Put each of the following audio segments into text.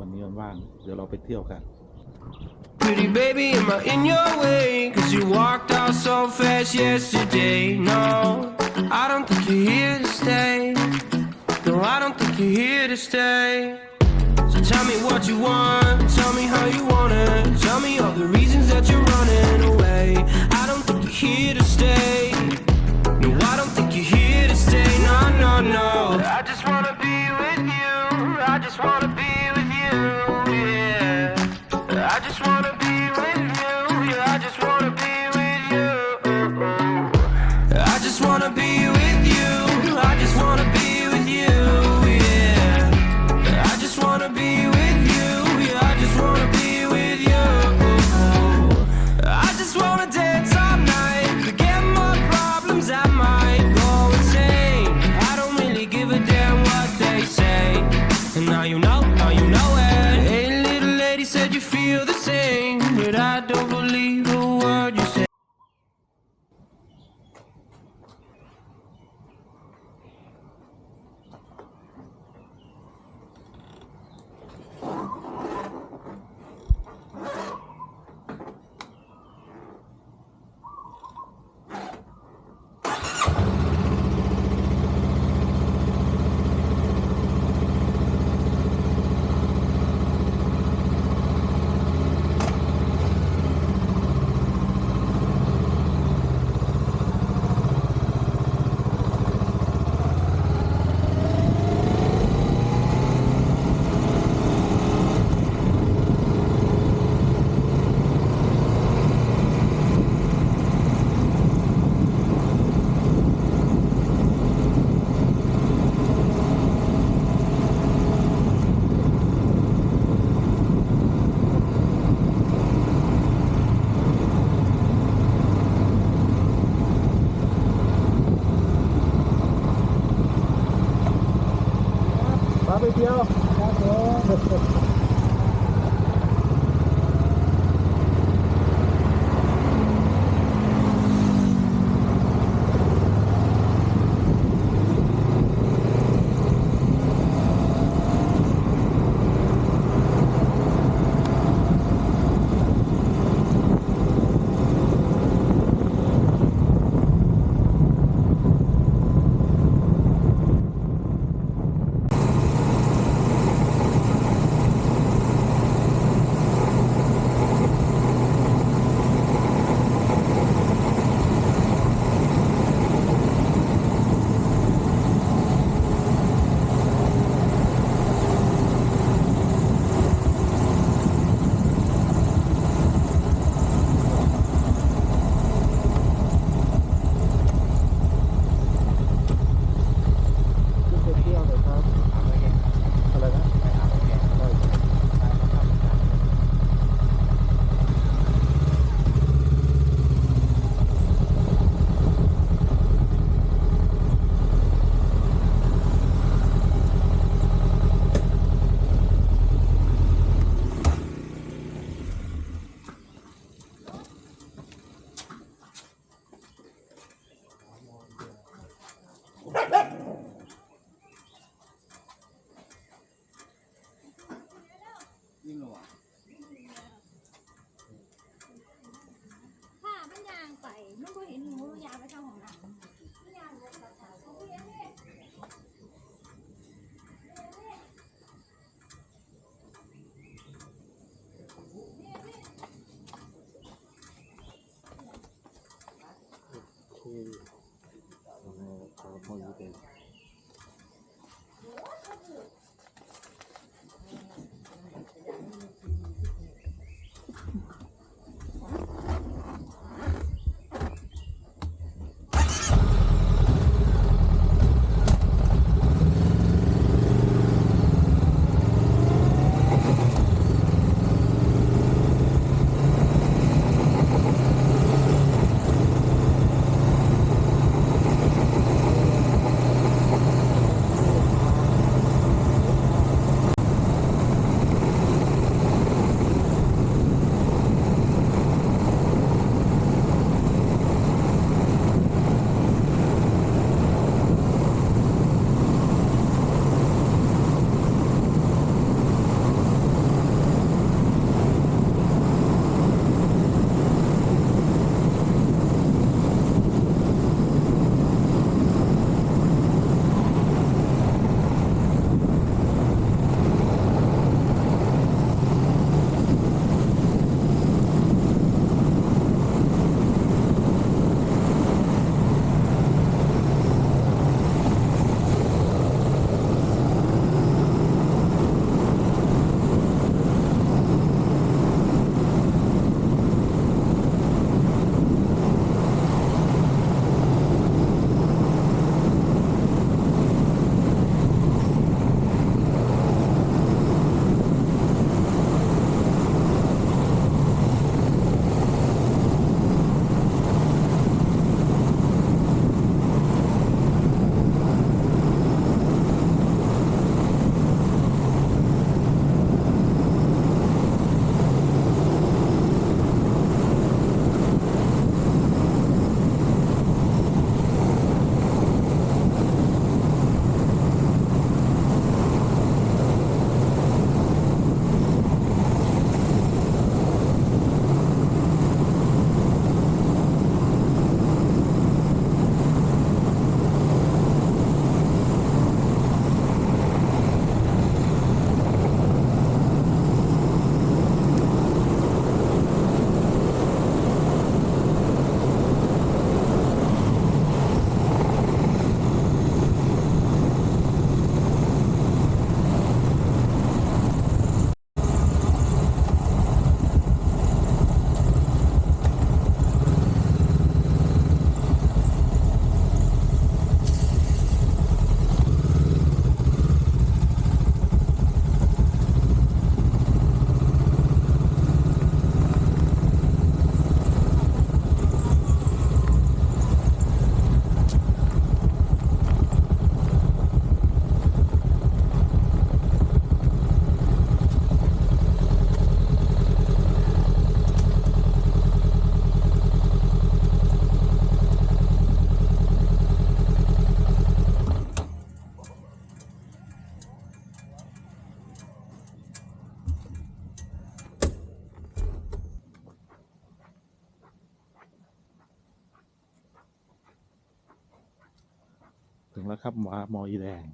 วันนี้มันว่าง Pretty baby, am I in your way? Cause you walked out so fast yesterday. No, I don't think you're here to stay. No, I don't think you're here to stay. So tell me what you want, tell me how you want it. Tell me all the reasons that you're running away. I don't think you're here to stay. big deal. 嗯，然后就放一点。 หมามอีแดง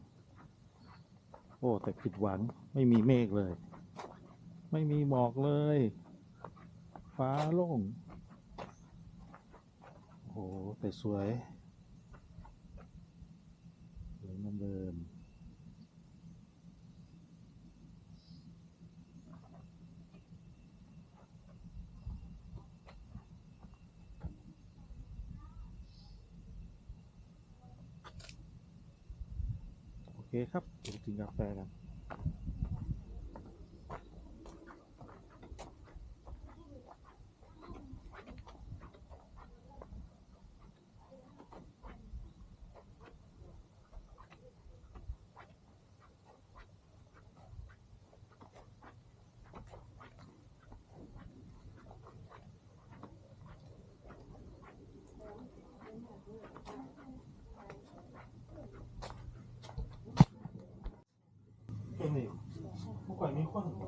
โอ้ แต่ผิดหวังไม่มีเมฆเลย ไม่มีหมอกเลย ฟ้าโล่ง โอ้แต่สวยสวยเหมือนเดิม เคครับเดี๋ยวกินกาแฟกันเป็น 하는 거야.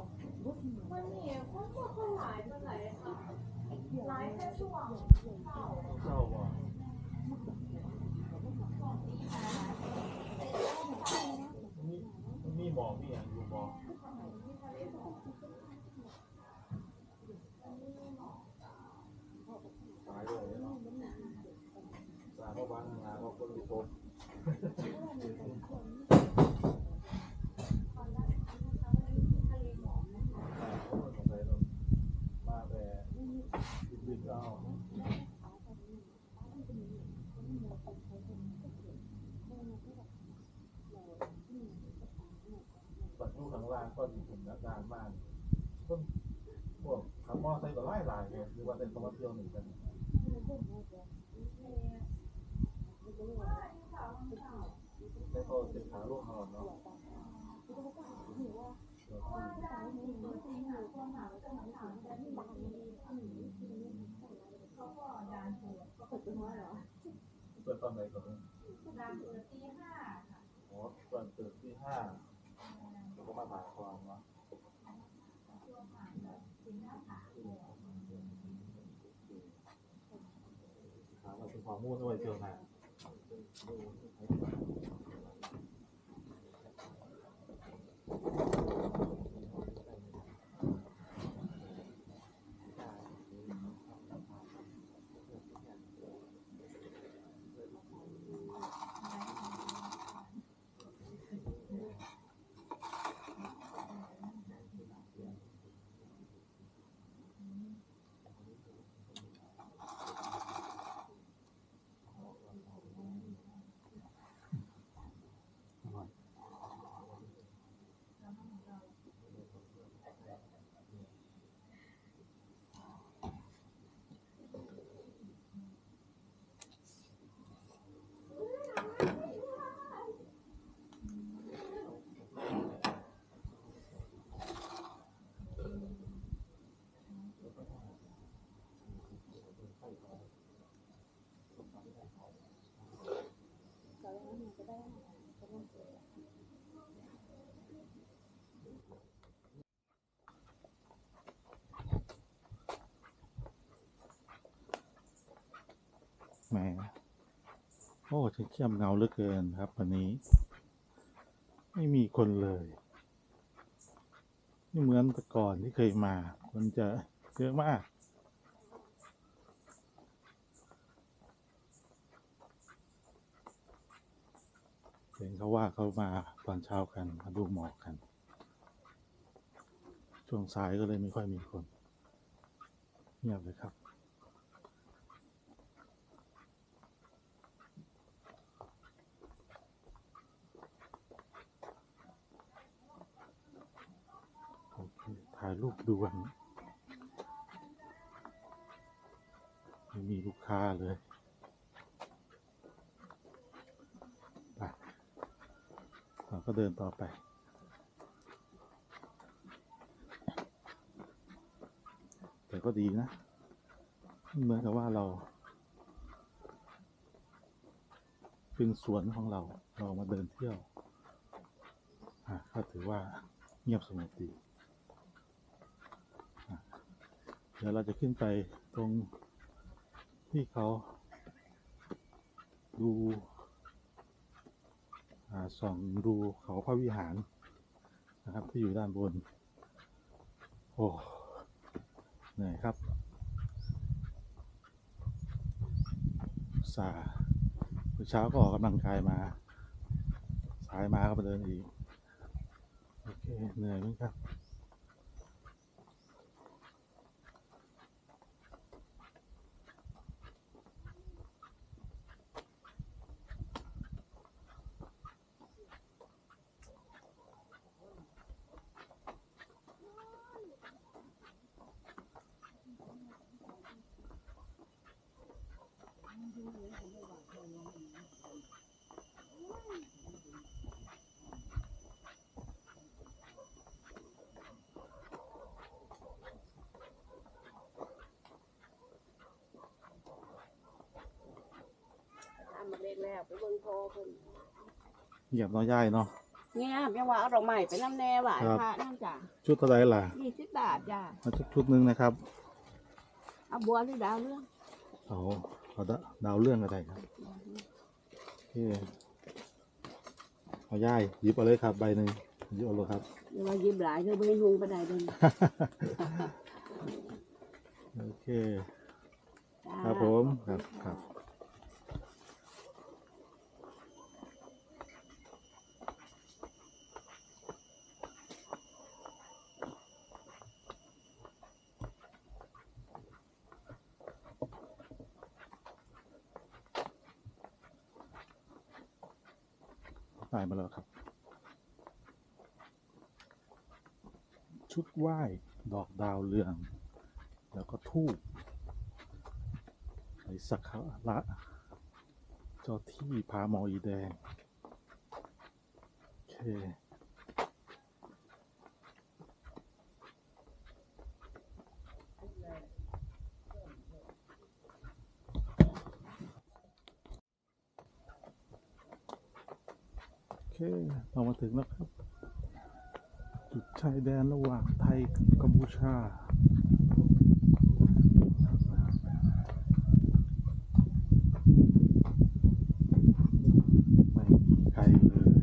ว่าเป็นตัวเที่ยวหนึ่งกันได้ก็เจ็บขาลูกนอนเนาะเปิดตอนไหนก่อนเนี่ยดามเปิดตีห้าค่ะอ๋อตอนตื่นที่ห้าแล้วก็มาหาความเนาะถามว่าเป็ นความมุ่งด้วยเจียวหนา แหมโอ้จะเข้มเงาเหลือเกินครับ วันนี้ ไม่มีคนเลยไม่เหมือนแต่ก่อนที่เคยมา คนจะเยอะมาก เขามาตอนเช้ากันมาดูหมอกกัน ช่วงสายก็เลยไม่ค่อยมีคน เงียบเลยครับ โอเค ถ่ายรูปด่วนไม่มีลูกค้าเลยไป เราก็เดินต่อไป แต่ก็ดีนะ เหมือนกับว่าเรา เป็นสวนของเราเรามาเดินเที่ยวก็ถือว่าเงียบสงบดีเดี๋ยวเราจะขึ้นไปตรงที่เขาดู ส่องดูเขาพระวิหารนะครับ ที่อยู่ด้านบน โอ้เหนื่อยครับ สาเช้าก็ออกกำลังกายมา สายมาก็ไปเดินอีก โอเค เหนื่อยไหมครับ แล้วไปเบิ่งโทรเพิ่นเหยียบน้อยย่ายเนาะเนี่ยยังว่าเอาดอกไม้ไปน้ำแน่หวายครับ พระนั่นจ้ะชุดเท่าไหรล่ะยี่สิบบาทจ้ะเอาชุดชุดหนึ่งนะครับเอาบัวหรือดาวเรื่องเอาเอาดาดาวเรื่องก็ได้ครับโอเคเอาย่ายหยิบเอาเลยครับใบหนึ่งหยิบเอาเลยครับเดี๋ยวว่ายิบหลายเธอไม่หุงไปได้เดินโอเคครับผม ครับครับ ได้มาแล้วครับ ชุดไหว้ดอกดาวเรือง แล้วก็ทูบไปสักการะเจ้าที่พาหมออีแดง โอเค เคเรามาถึงแล้วครับ จุดชายแดนระหว่างไทยกับกัมพูชา ไม่มีใครเลย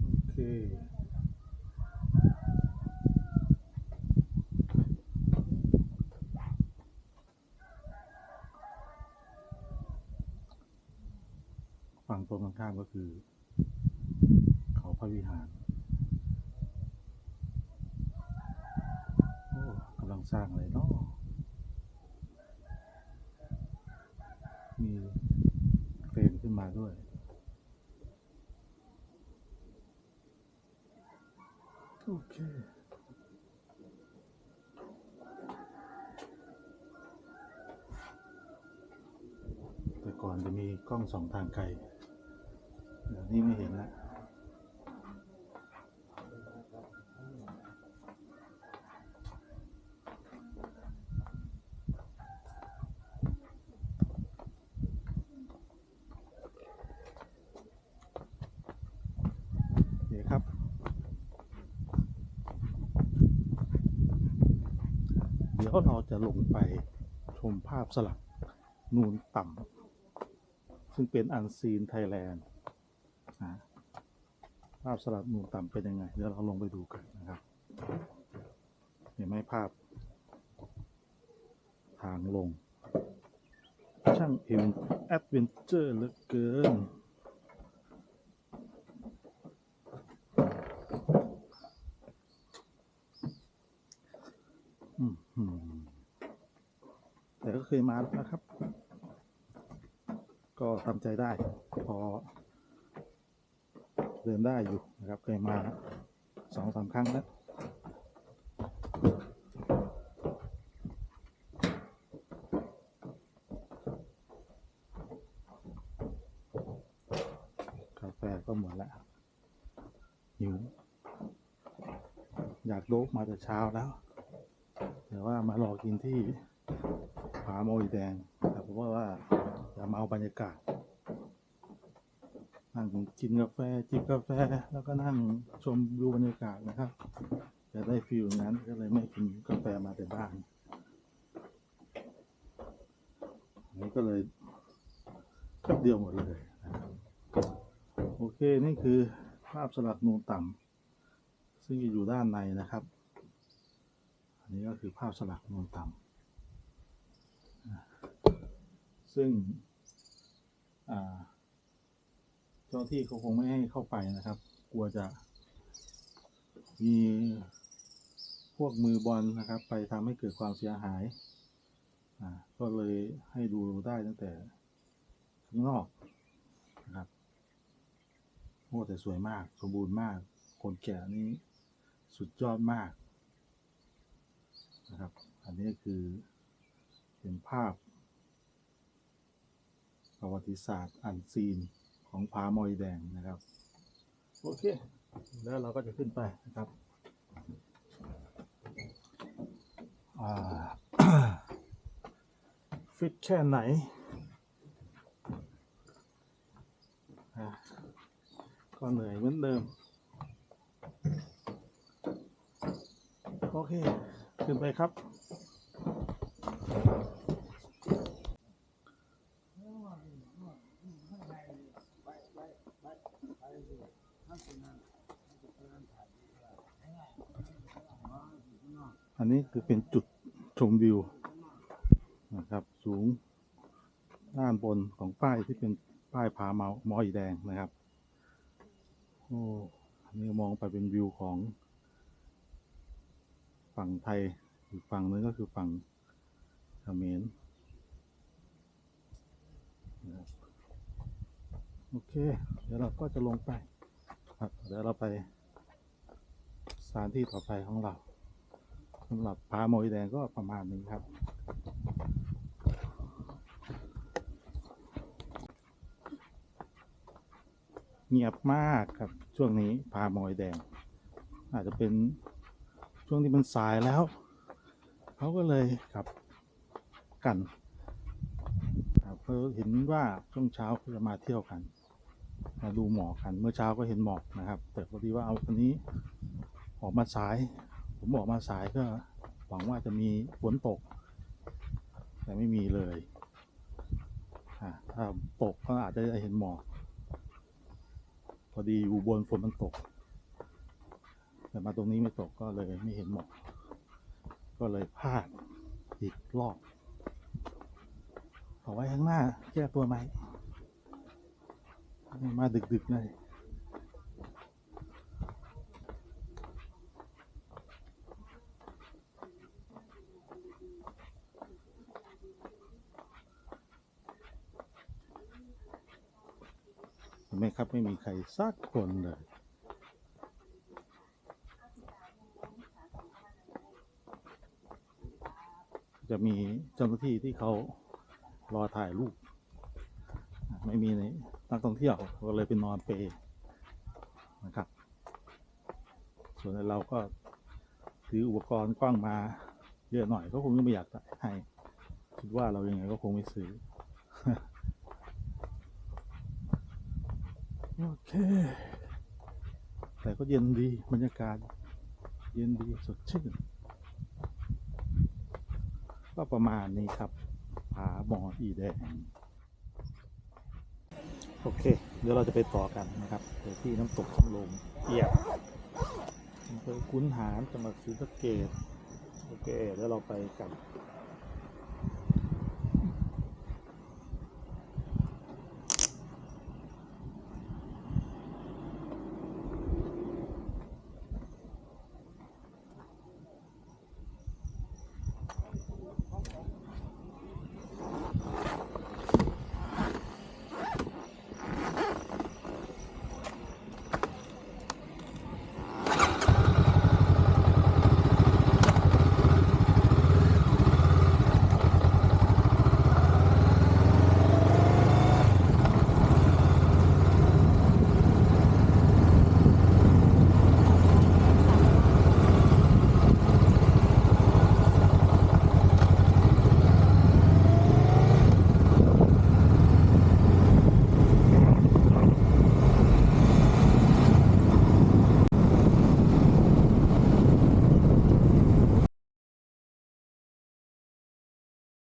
โอเค ฝั่งต รงข้ามก็คือ เขาพระวิหารโอ้กำลังสร้างเลยเนาะมีเฟรมขึ้นมาด้วย โอเคแต่ก่อนจะมีกล้องสองทางไกล นี้ไม่เห็นละโอเคครับเดี๋ยวเราจะลงไปชมภาพสลักนูนต่ำ ซึ่งเป็นอันซีนไทยแลนด์ ภาพสลักนูนต่ำเป็นยังไง เดี๋ยวเราลงไปดูกันนะครับ เห็นไหมภาพ ทางลง ช่างเอ็มแอดเวนเจอร์เหลือเกินแต่ก็เคยมาแล้วนะครับ ก็ทำใจได้พอ เดินได้อยู่นะครับเคยมาสองสามครั้งแล้วกาแฟก็หมดแล้วหิวอยากโดบมาแต่เช้าแล้ว แต่ว่ามารอกินที่ผาโมยแดงแต่ผมว่าว่าอย่ามาเอาบรรยากาศ นั่งกินกาแฟจิบกาแฟแล้วก็นั่งชมดูบรรยากาศนะครับจะได้ฟิลนั้นก็เลยไม่กินกาแฟมาแต่บ้านนี้ก็เลยป๊บเดียวหมดเลยนะครับโอเคนี่คือภาพสลักนูนต่ำซึ่งจะอยู่ด้านในนะครับ อันนี้ก็คือภาพสลักนูนต่ำซึ่งอ่า จ้าที่เขาคงไม่ให้เข้าไปนะครับ กลัวจะมีพวกมือบอลนะครับ ไปทำให้เกิดความเสียหาย อ่า ก็เลยให้ดูได้ตั้งแต่ข้างนอกนะครับโอ้แต่สวยมาก สมบูรณ์มาก คนแก่นี้สุดยอดมากนะครับ อันนี้คือเป็นภาพประวัติศาสตร์อันซีน ของผามอยแดงนะครับ โอเค แล้วเราก็จะขึ้นไปนะครับฟิตแค่ไหน ก็เหนื่อยเหมือนเดิม โอเค ขึ้นไปครับ อันนี้คือเป็นจุดชมวิวนะครับ สูงด้านบนของป้ายที่เป็นป้ายผาเมาหมอยแดงนะครับ โอ้อันนี้มองไปเป็นวิวของ ฝั่งไทยอีกฝั่งนึงก็คือฝั่งเขมรนโอเค เดี๋ยวเราก็จะลงไป ครับเดี๋ยวเราไปสถานที่ต่อไปของเราสำหรับผาหมยแดงก็ประมาณนี้ครับ เงียบมากครับช่วงนี้พาหมยแดง อาจจะเป็นช่วงที่มันสายแล้วเขาก็เลยกลับกันครับเพราะเห็นว่าช่วงเช้าเขาจะมาเที่ยวกัน มาดูหมอกกันเมื่อเช้าก็เห็นหมอกนะครับ แต่พอดีว่าเอาวันนี้ออกมาสาย ผมออกมาสายก็หวังว่าจะมีฝนตก แต่ไม่มีเลยถ้าตกก็อาจจะเห็นหมอกพอดีอยู่บนฝนมันตก แต่มาตรงนี้ไม่ตกก็เลยไม่เห็นหมอกก็เลยพลาดอีกรอบเอาไว้ข้างหน้าแก้ตัวไหม มาดึกๆเลยเห็นไหมครับ ไม่มีใครสักคนเลยจะมีเจ้าหน้าที่ที่เขารอถ่ายรูป ไม่มีใน นักท่องเที่ยวก็เลยไปนอนเปนะครับ ส่วนเราก็ถืออุปกรณ์กว้างมาเยอะหน่อยก็คงไม่อยากให้คิดว่าเรายังไงก็คงไม่ซื้อ โอเค แต่ก็เย็นดีบรรยากาศ เย็นดีสดชื่น ก็ประมาณนี้ครับผาหมออีแดง โอเค เดี๋ยวเราจะไปต่อกันนะครับที่น้ำตกสำโรงเอียบอำเภอคุ้นหารจังหวัดศรีสะเกดโอเค แล้วเราไปกัน